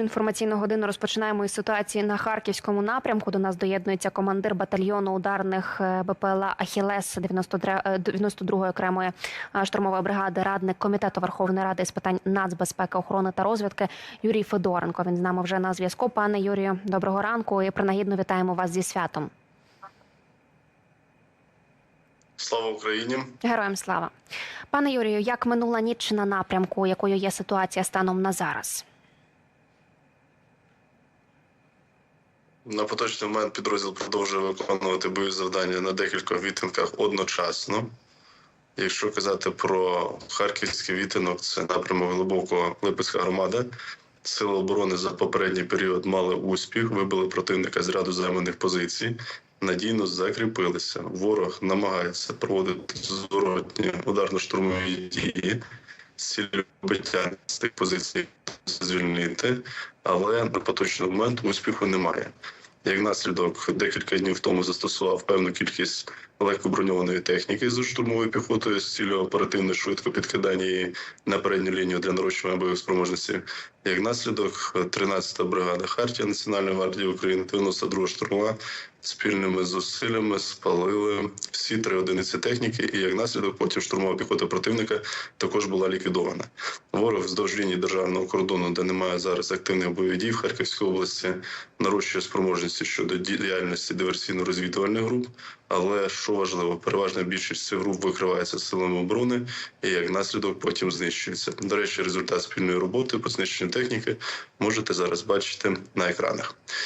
Інформаційну годину розпочинаємо із ситуації на харківському напрямку. До нас доєднується командир батальйону ударних е, БПЛА Ахілес 92-ї окремої е, штурмової бригади, радник комітету Верховної Ради з питань нацбезпеки, охорони та розвідки Юрій Федоренко. Він з нами вже на зв'язку. Пане Юрію, доброго ранку і принагідно вітаємо вас зі святом. Слава Україні! Героям слава, пане Юрію. Як минула ніч на напрямку, якою є ситуація станом на зараз? На поточний момент підрозділ продовжує виконувати бойові завдання на декількох відтинках одночасно. Якщо казати про харківський відтинок, це напрямок глибокого Липецька громада. Сили оборони за попередній період мали успіх, вибили противника з ряду займаних позицій, надійно закріпилися. Ворог намагається проводити зворотні ударно-штурмові дії з цілею биття з тих позицій звільнити, але на поточний момент успіху немає. Як наслідок, декілька днів тому застосував певну кількість легкоброньованої техніки з штурмовою піхотою з цілею оперативно швидко підкидання її на передню лінію для нарощування бойових спроможностей. Як наслідок, 13-та бригада Хартія Національної гвардії України, 92 штурмова спільними зусиллями спалили всі три одиниці техніки, і як наслідок, потім штурмова піхота противника також була ліквідована. Ворог вздовж лінії державного кордону, де немає зараз активних бойових дій в Харківській області, нарощує спроможності щодо діяльності диверсійно-розвідувальних груп. Але що важливо, переважна більшість цих груп викривається силами оборони і як наслідок потім знищується. До речі, результат спільної роботи по знищенню техніки можете зараз бачити на екранах.